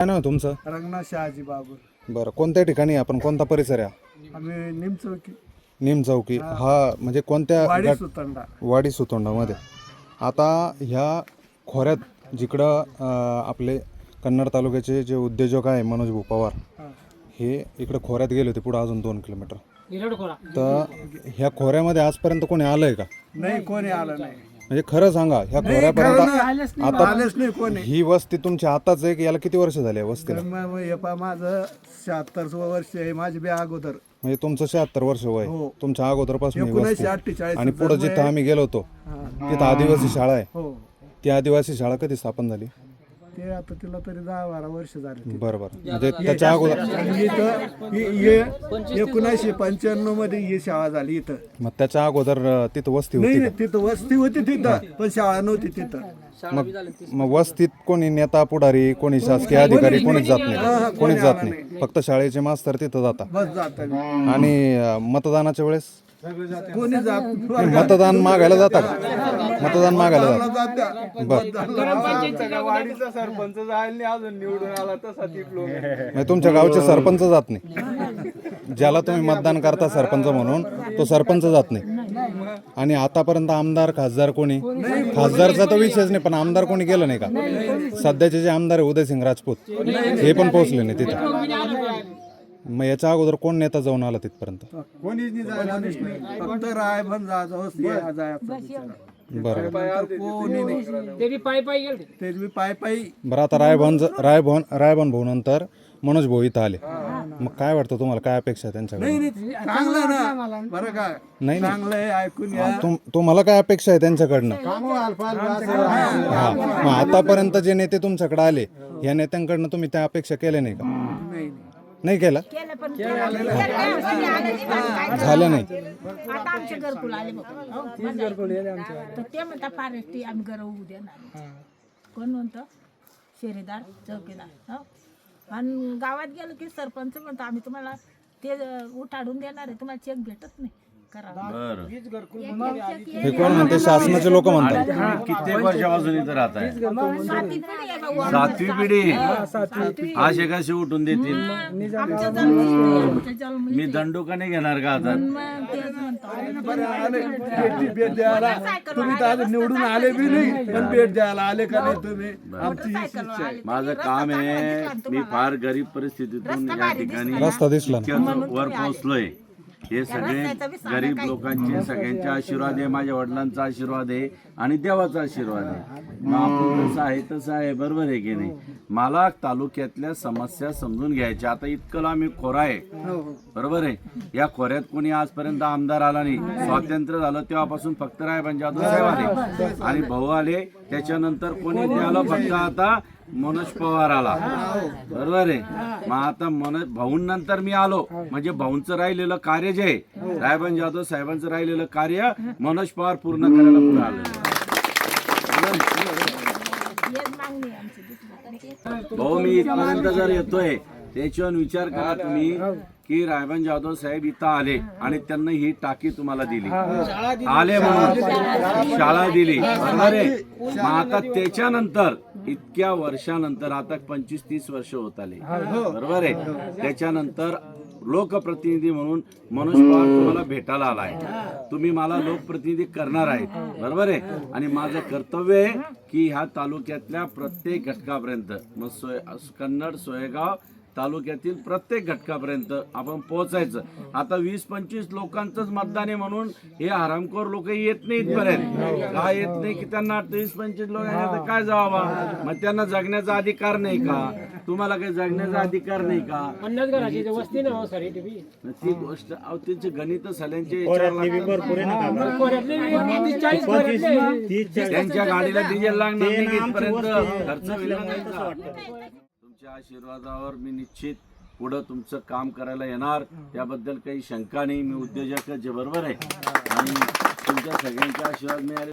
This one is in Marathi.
काय नाव आहे तुमचं? रंगनाथ शहाजी बाबर. बरं कोणत्या ठिकाणी आपण कोणता परिसर आहे? आम्ही निमचौकी निम चौकी. हा. म्हणजे कोणत्या वाडी गट- सुतंडा. वाडी सुतोंडामध्ये. आता ह्या खोऱ्यात जिकडं अं, आपले कन्नड तालुक्याचे जे उद्योजक आहे मनोज भाऊ पवार हा. हे इकडं खोऱ्यात गेले होते पुढं अजून दोन किलोमीटर. तर ह्या खोऱ्यामध्ये आजपर्यंत कोणी आलंय का? नाही कोणी आलं नाही. म्हणजे खरं सांगा ह्या खोऱ्यापर्यंत आता आलेच नाही कोणी. ही वस्ती तुमची आताच आहे की याला किती वर्ष झाली वस्तीला? हे पहा माझं शहात्तर वर्ष आहे माझी बी अगोदर. म्हणजे तुमचं शहात्तर वर्ष वय हो. तुमच्या अगोदरपासून ही वस्ती आहे. अठ्ठेचाळीस आणि पुढे जिथं आम्ही गेलो होतो तिथं आदिवासी शाळा आहे. हो. ती आदिवासी शाळा कधी स्थापन झाली? ते आता तिला तरी दहा बारा वर्ष झाले बरं बरं म्हणजे त्याच्या अगोदर. आणि इथं हि- हे एकोणीसशे पंच्याण्णवमध्ये ही शाळा झाली इथं. मग त्याच्या अगोदर अं, तिथं वस्ती नाही होती नाही तिथं वस्ती होती तिथं पण शाळा नव्हती तिथं. मग मग वस्तीत कोणी नेता पुढारी कोणी शासकीय अधिकारी कोणीच जात नाही. कोणीच जात नाही. फक्त शाळेचे मास्तर तिथं जातात. बस जात आणि अं, मतदानाच्या वेळेस? कोणी जात नाही, मतदान मागायला जाता का मतदान मागायला जातात. वाडीचा सरपंच जायला अजून निवडून आला तसा तिथलो म्हणजे तुमच्या गावचे सरपंच जात नाही. ज्याला तुम्ही मतदान करता सरपंच म्हणून तो सरपंच जात नाही. आणि आतापर्यंत आमदार खासदार कोणी? खासदारचा तर विषयच नाही पण आमदार कोणी गेलं नाही का? सध्याचे जे आमदार आहे उदयसिंग राजपूत हे पण पोहोचले नाही तिथे. मग याच्या अगोदर कोण नेता जाऊन आला तिथपर्यंत? कोणीच नाही जायला नाही फक्त राय पण जायचं जायचं बरं. कोणी नाही. ते बी पायी पायी गेले. ते बी पाय पायी. बरं आता रायभवन रायभवन रायभवन भाऊ नंतर मनोज भाऊ इथं आले. मग काय वाटतं तुम्हाला? काय अपेक्षा आहे त्यांच्याकडे? नाही नाही. चांगलं ना. बरं का? नाही नाही. चांगलं आहे ऐकून घ्या तुम तुम्हाला काय अपेक्षा आहे त्यांच्याकडनं? हा मग आतापर्यंत जे नेते तुमच्याकडे आले या नेत्यांकडनं तुम्ही त्या अपेक्षा केल्या नाही का? नाही केला? केलं पण झालं नाही? आता आमचे घरकुल आले बघ. हो. तर ते फारेस्टी आम्ही घर देणार कोण म्हणतं? शेरेदार चौकीदार. हो. आणि गावात गेलो की सरपंच म्हणतो आम्ही तुम्हाला ते उठाडून देणार आहे तुम्हाला चेक भेटत नाही. करा हे कोण म्हणते? शासनाचे लोक म्हणतात. कित्येक वर्षापासून इथं राहत आहे? सातवी पिढी आहे बाबा. सातवी पिढी. आज एकाशी उठून देतील? जन्म मी दंडुकाने घेणार का आता? बरं आले. भेट भेट द्यायला. तुम्ही तर आज निवडून आले बी नाही. पण भेट द्यायला? आले का नाही तुम्ही? आमची ही शिक्षा आहे. माझं काम आहे मी फार गरीब परिस्थितीतून या ठिकाणी रस्ता दिसला वर पोहोचलोय. हे सगळे गरीब लोकांचे सगळ्यांचे आशीर्वाद आहे माझ्या वडिलांचा आशीर्वाद आहे. आणि देवाचा आशीर्वाद आहे. मग आपण जसं आहे तसं आहे बरोबर आहे की नाही? मला तालुक्यातल्या समस्या समजून घ्यायच्या. आता इतकं लांब एक खोरा आहे. बरोबर आहे? या खोऱ्यात कोणी आजपर्यंत आमदार आला नाही. स्वातंत्र्य झालं तेव्हापासून फक्त राय जाधव साहेब आले. आणि भाऊ आले. त्याच्यानंतर कोणी नाही आलं फक्त आता मनोज पवार आला. बरोबर आहे? मग आता मनोज भाऊंनंतर मी आलो. म्हणजे भाऊंचं राहिलेलं कार्य जे आहे रायबन जाधव साहेबांचं राहिलेलं कार्य मनोज पवार पूर्ण करायला पुढे आलं हेच मागणी आहे आमची दुसरी काही भाऊ मी इथपर्यंत जर येतोय त्याच्यावर विचार करा तुम्ही की रायबन जाधव साहेब इथं आले आणि त्यांना ही टाकी तुम्हाला दिली. आले म्हणून. शाळा दिली. बरोबर आहे? मग आता त्याच्यानंतर इतक्या वर्षानंतर आता पंचवीस तीस वर्ष होत आले. बरोबर आहे? त्याच्यानंतर लोकप्रतिनिधी म्हणून मनोज पवार तुम्हाला भेटायला आलाय तुम्ही मला लोकप्रतिनिधी करणार आहेत बरोबर आहे? आणि माझं कर्तव्य आहे की ह्या तालुक्यातल्या प्रत्येक घटकापर्यंत. मग सोय कन्नड सोयगाव तालुक्यातील प्रत्येक घटकापर्यंत आपण पोहोचायचं. आता वीस पंचवीस लोकांचंच मतदान आहे म्हणून हे हरामखोर लोक येत नाही इथपर्यंत काय येत नाही की त्यांना वीस पंचवीस लोक आहे काय जावा मग त्यांना जगण्याचा अधिकार नाही का? तुम्हाला काही जगण्याचा अधिकार नाही का? पन्नास घराची इथे वस्ती ना हो ती गोष्ट त्यांचे गणित सल्याचे त्यांच्या गाडीला डिझेल लागणार नाही इथपर्यंत खर्च. तुमच्या आशीर्वादावर मी निश्चित पुढं तुमचं काम करायला येणार. त्याबद्दल काही शंका नाही. मी उद्योजक जे बरोबर आहे. आणि तुमच्या सगळ्यांच्या आशीर्वाद मिळाले.